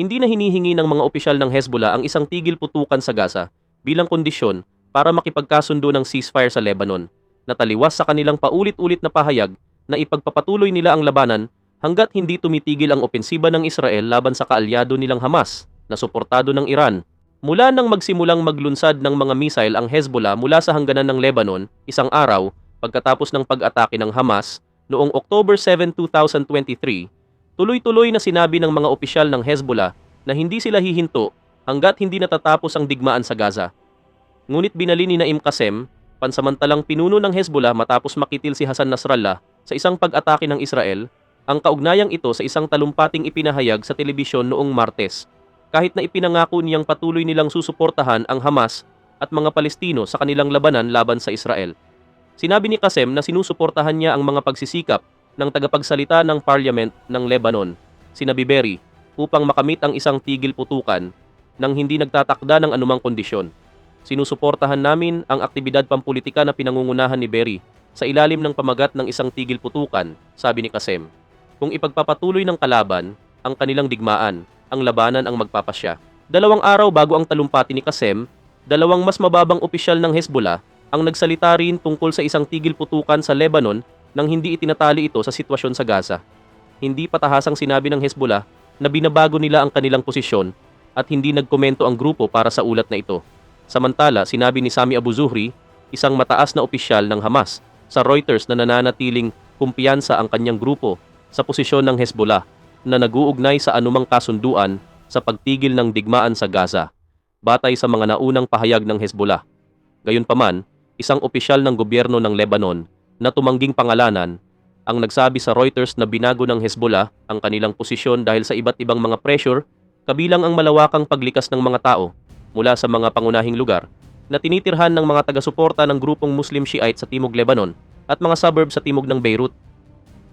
Hindi na hinihingi ng mga opisyal ng Hezbollah ang isang tigil putukan sa Gaza bilang kondisyon para makipagkasundo ng ceasefire sa Lebanon, na taliwas sa kanilang paulit-ulit na pahayag na ipagpapatuloy nila ang labanan hanggat hindi tumitigil ang opensiba ng Israel laban sa kaalyado nilang Hamas na suportado ng Iran. Mula nang magsimulang maglunsad ng mga missile ang Hezbollah mula sa hangganan ng Lebanon isang araw pagkatapos ng pag-atake ng Hamas noong October 7, 2023, tuloy-tuloy na sinabi ng mga opisyal ng Hezbollah na hindi sila hihinto hanggat hindi natatapos ang digmaan sa Gaza. Ngunit binali ni Naim Qasem, pansamantalang pinuno ng Hezbollah matapos makitil si Hassan Nasrallah sa isang pag-atake ng Israel, ang kaugnayang ito sa isang talumpating ipinahayag sa telebisyon noong Martes. Kahit na ipinangako niyang patuloy nilang susuportahan ang Hamas at mga Palestino sa kanilang labanan laban sa Israel. Sinabi ni Qasem na sinusuportahan niya ang mga pagsisikap ng tagapagsalita ng Parliament ng Lebanon, sina Biberi, upang makamit ang isang tigil putukan nang hindi nagtatakda ng anumang kondisyon. Sinusuportahan namin ang aktibidad pampolitika na pinangungunahan ni Berry sa ilalim ng pamagat ng isang tigil putukan, sabi ni Kasem. Kung ipagpapatuloy ng kalaban ang kanilang digmaan, ang labanan ang magpapasya. Dalawang araw bago ang talumpati ni Kasem, dalawang mas mababang opisyal ng Hezbollah ang nagsalita rin tungkol sa isang tigil putukan sa Lebanon nang hindi itinatali ito sa sitwasyon sa Gaza. Hindi patahasang sinabi ng Hezbollah na binabago nila ang kanilang posisyon at hindi nagkomento ang grupo para sa ulat na ito. Samantala, sinabi ni Sami Abu Zuhri, isang mataas na opisyal ng Hamas, sa Reuters na nananatiling kumpiyansa ang kanyang grupo sa posisyon ng Hezbollah na naguugnay sa anumang kasunduan sa pagtigil ng digmaan sa Gaza, batay sa mga naunang pahayag ng Hezbollah. Gayunpaman, isang opisyal ng gobyerno ng Lebanon na tumangging pangalanan ang nagsabi sa Reuters na binago ng Hezbollah ang kanilang posisyon dahil sa iba't ibang mga pressure kabilang ang malawakang paglikas ng mga tao mula sa mga pangunahing lugar na tinitirhan ng mga taga-suporta ng grupong Muslim Shiite sa Timog Lebanon at mga suburb sa timog ng Beirut.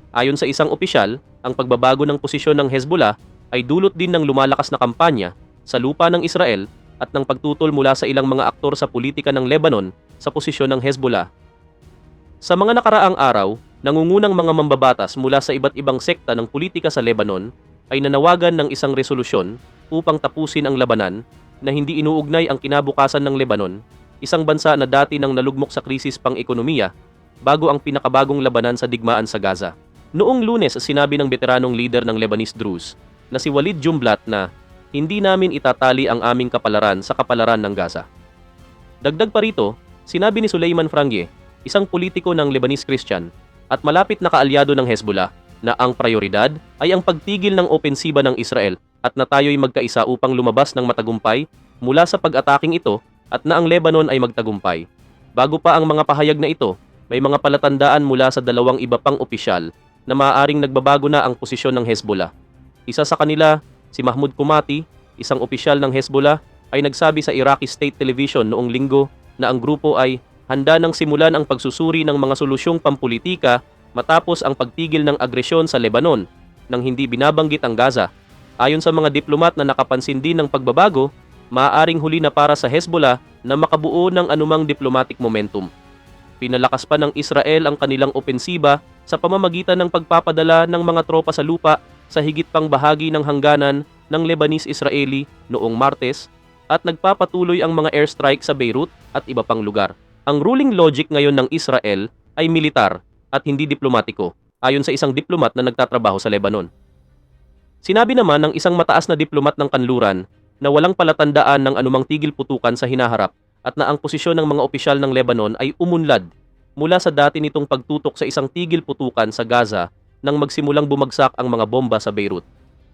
Ayon sa isang opisyal, ang pagbabago ng posisyon ng Hezbollah ay dulot din ng lumalakas na kampanya sa lupa ng Israel at ng pagtutol mula sa ilang mga aktor sa politika ng Lebanon sa posisyon ng Hezbollah sa mga nakaraang araw, nangungunang mga mambabatas mula sa iba't ibang sekta ng politika sa Lebanon ay nanawagan ng isang resolusyon upang tapusin ang labanan na hindi inuugnay ang kinabukasan ng Lebanon, isang bansa na dati nang nalugmok sa krisis pang-ekonomiya bago ang pinakabagong labanan sa digmaan sa Gaza. Noong lunes, sinabi ng veteranong leader ng Lebanese Druze na si Walid Jumblat na hindi namin itatali ang aming kapalaran sa kapalaran ng Gaza. Dagdag pa rito, sinabi ni Suleiman Frangie isang politiko ng Lebanese Christian at malapit na kaalyado ng Hezbollah na ang prioridad ay ang pagtigil ng opensiba ng Israel at na tayo'y magkaisa upang lumabas ng matagumpay mula sa pag-ataking ito at na ang Lebanon ay magtagumpay. Bago pa ang mga pahayag na ito, may mga palatandaan mula sa dalawang iba pang opisyal na maaaring nagbabago na ang posisyon ng Hezbollah. Isa sa kanila, si Mahmoud Kumati, isang opisyal ng Hezbollah, ay nagsabi sa Iraqi State Television noong linggo na ang grupo ay handa nang simulan ang pagsusuri ng mga solusyong pampolitika matapos ang pagtigil ng agresyon sa Lebanon nang hindi binabanggit ang Gaza. Ayon sa mga diplomat na nakapansin din ng pagbabago, maaaring huli na para sa Hezbollah na makabuo ng anumang diplomatic momentum. Pinalakas pa ng Israel ang kanilang opensiba sa pamamagitan ng pagpapadala ng mga tropa sa lupa sa higit pang bahagi ng hangganan ng Lebanese-Israeli noong Martes at nagpapatuloy ang mga airstrike sa Beirut at iba pang lugar. Ang ruling logic ngayon ng Israel ay militar at hindi diplomatiko, ayon sa isang diplomat na nagtatrabaho sa Lebanon. Sinabi naman ng isang mataas na diplomat ng kanluran na walang palatandaan ng anumang tigil putukan sa hinaharap at na ang posisyon ng mga opisyal ng Lebanon ay umunlad mula sa dati nitong pagtutok sa isang tigil putukan sa Gaza nang magsimulang bumagsak ang mga bomba sa Beirut.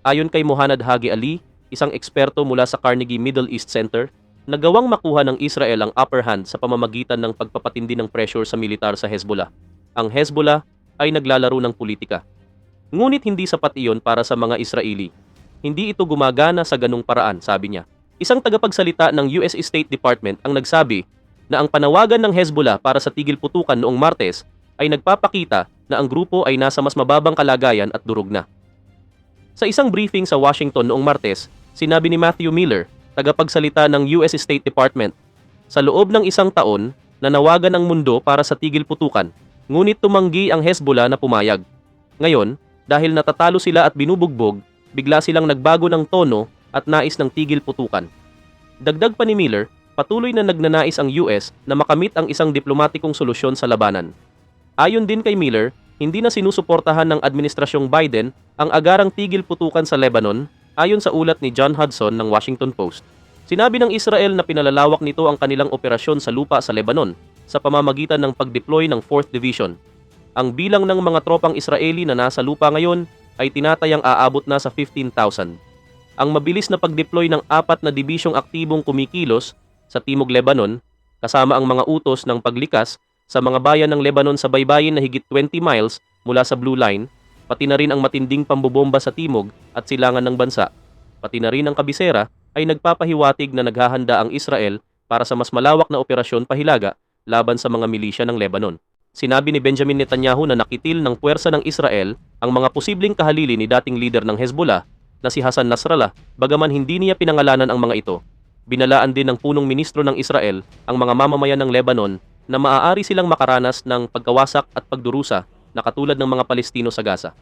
Ayon kay Mohanad Hagi Ali, isang eksperto mula sa Carnegie Middle East Center, nagawang makuha ng Israel ang upper hand sa pamamagitan ng pagpapatindi ng pressure sa militar sa Hezbollah. Ang Hezbollah ay naglalaro ng politika. Ngunit hindi sapat iyon para sa mga Israeli. Hindi ito gumagana sa ganung paraan, sabi niya. Isang tagapagsalita ng US State Department ang nagsabi na ang panawagan ng Hezbollah para sa tigil putukan noong Martes ay nagpapakita na ang grupo ay nasa mas mababang kalagayan at durog na. Sa isang briefing sa Washington noong Martes, sinabi ni Matthew Miller tagapagsalita ng US State Department. Sa loob ng isang taon, nanawagan ang mundo para sa tigil putukan, ngunit tumanggi ang Hezbollah na pumayag. Ngayon, dahil natatalo sila at binubugbog, bigla silang nagbago ng tono at nais ng tigil putukan. Dagdag pa ni Miller, patuloy na nagnanais ang US na makamit ang isang diplomatikong solusyon sa labanan. Ayon din kay Miller, hindi na sinusuportahan ng administrasyong Biden ang agarang tigil putukan sa Lebanon ayon sa ulat ni John Hudson ng Washington Post. Sinabi ng Israel na pinalalawak nito ang kanilang operasyon sa lupa sa Lebanon sa pamamagitan ng pag-deploy ng 4th Division. Ang bilang ng mga tropang Israeli na nasa lupa ngayon ay tinatayang aabot na sa 15,000. Ang mabilis na pag-deploy ng apat na dibisyong aktibong kumikilos sa Timog Lebanon kasama ang mga utos ng paglikas sa mga bayan ng Lebanon sa baybayin na higit 20 miles mula sa Blue Line, pati na rin ang matinding pambobomba sa Timog at silangan ng bansa, pati na rin ang kabisera ay nagpapahiwatig na naghahanda ang Israel para sa mas malawak na operasyon pahilaga laban sa mga milisya ng Lebanon. Sinabi ni Benjamin Netanyahu na nakitil ng puwersa ng Israel ang mga posibleng kahalili ni dating leader ng Hezbollah na si Hassan Nasrallah bagaman hindi niya pinangalanan ang mga ito. Binalaan din ng punong ministro ng Israel ang mga mamamayan ng Lebanon na maaari silang makaranas ng pagkawasak at pagdurusa na katulad ng mga Palestino sa Gaza.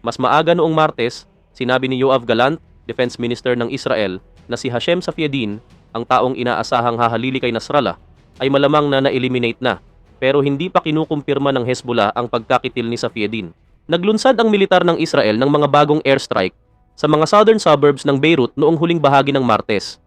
Mas maaga noong Martes, sinabi ni Yoav Galant, Defense Minister ng Israel, na si Hashem Safieddin, ang taong inaasahang hahalili kay Nasrallah, ay malamang na na-eliminate na, pero hindi pa kinukumpirma ng Hezbollah ang pagkakitil ni Safieddin. Naglunsad ang militar ng Israel ng mga bagong airstrike sa mga southern suburbs ng Beirut noong huling bahagi ng Martes.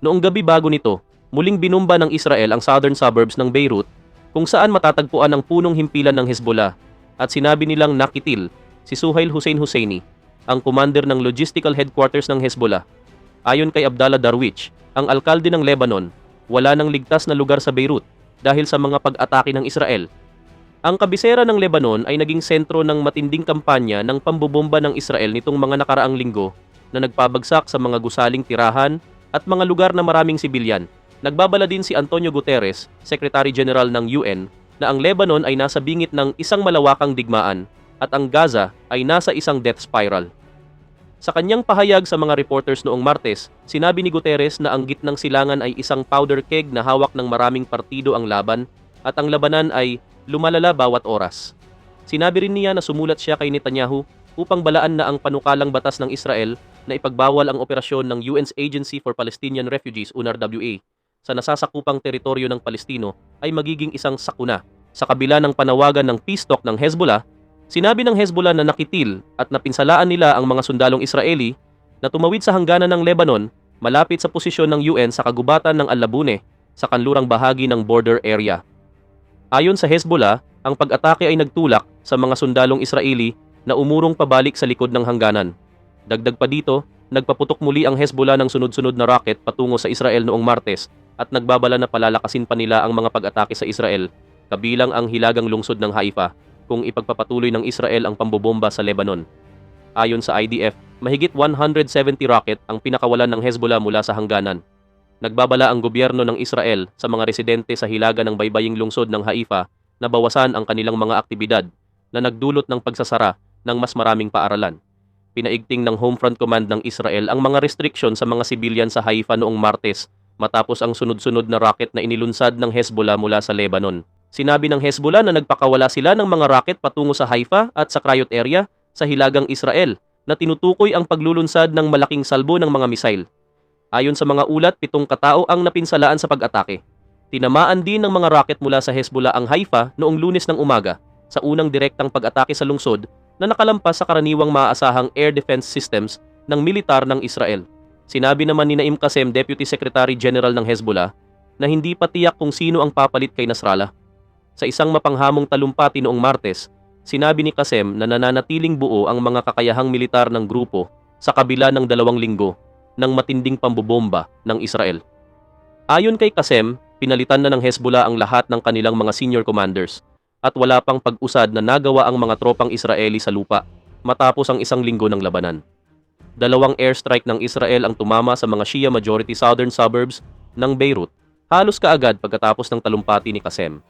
Noong gabi bago nito, muling binumba ng Israel ang southern suburbs ng Beirut kung saan matatagpuan ang punong himpilan ng Hezbollah at sinabi nilang nakitil si Suhail Hussein Husseini, ang commander ng logistical headquarters ng Hezbollah. Ayon kay Abdallah Darwich, ang alkalde ng Lebanon, wala nang ligtas na lugar sa Beirut dahil sa mga pag-atake ng Israel. Ang kabisera ng Lebanon ay naging sentro ng matinding kampanya ng pambobomba ng Israel nitong mga nakaraang linggo na nagpabagsak sa mga gusaling tirahan at mga lugar na maraming sibilyan. Nagbabala din si Antonio Guterres, Secretary General ng UN, na ang Lebanon ay nasa bingit ng isang malawakang digmaan at ang Gaza ay nasa isang death spiral. Sa kanyang pahayag sa mga reporters noong Martes, sinabi ni Guterres na ang gitnang silangan ay isang powder keg na hawak ng maraming partido ang laban at ang labanan ay lumalala bawat oras. Sinabi rin niya na sumulat siya kay Netanyahu upang balaan na ang panukalang batas ng Israel na ipagbawal ang operasyon ng UN's Agency for Palestinian Refugees UNRWA sa nasasakupang teritoryo ng Palestino ay magiging isang sakuna. Sa kabila ng panawagan ng peace talk ng Hezbollah, Sinabi ng Hezbollah na nakitil at napinsalaan nila ang mga sundalong Israeli na tumawid sa hangganan ng Lebanon malapit sa posisyon ng UN sa kagubatan ng Al-Labune sa kanlurang bahagi ng border area. Ayon sa Hezbollah, ang pag-atake ay nagtulak sa mga sundalong Israeli na umurong pabalik sa likod ng hangganan. Dagdag pa dito, nagpaputok muli ang Hezbollah ng sunod-sunod na rocket patungo sa Israel noong Martes at nagbabala na palalakasin pa nila ang mga pag-atake sa Israel, kabilang ang hilagang lungsod ng Haifa kung ipagpapatuloy ng Israel ang pambobomba sa Lebanon. Ayon sa IDF, mahigit 170 rocket ang pinakawalan ng Hezbollah mula sa hangganan. Nagbabala ang gobyerno ng Israel sa mga residente sa hilaga ng baybaying lungsod ng Haifa na bawasan ang kanilang mga aktibidad na nagdulot ng pagsasara ng mas maraming paaralan. Pinaigting ng Homefront Command ng Israel ang mga restriction sa mga sibilyan sa Haifa noong Martes matapos ang sunod-sunod na rocket na inilunsad ng Hezbollah mula sa Lebanon. Sinabi ng Hezbollah na nagpakawala sila ng mga rocket patungo sa Haifa at sa Krayot area sa hilagang Israel na tinutukoy ang paglulunsad ng malaking salbo ng mga misail. Ayon sa mga ulat, pitong katao ang napinsalaan sa pag-atake. Tinamaan din ng mga rocket mula sa Hezbollah ang Haifa noong lunes ng umaga sa unang direktang pag-atake sa lungsod na nakalampas sa karaniwang maaasahang air defense systems ng militar ng Israel. Sinabi naman ni Naim Qasem, Deputy Secretary General ng Hezbollah, na hindi pa tiyak kung sino ang papalit kay Nasrallah. Sa isang mapanghamong talumpati noong Martes, sinabi ni Kasem na nananatiling buo ang mga kakayahang militar ng grupo sa kabila ng dalawang linggo ng matinding pambobomba ng Israel. Ayon kay Kasem, pinalitan na ng Hezbollah ang lahat ng kanilang mga senior commanders at wala pang pag-usad na nagawa ang mga tropang Israeli sa lupa matapos ang isang linggo ng labanan. Dalawang airstrike ng Israel ang tumama sa mga Shia majority southern suburbs ng Beirut halos kaagad pagkatapos ng talumpati ni Kasem.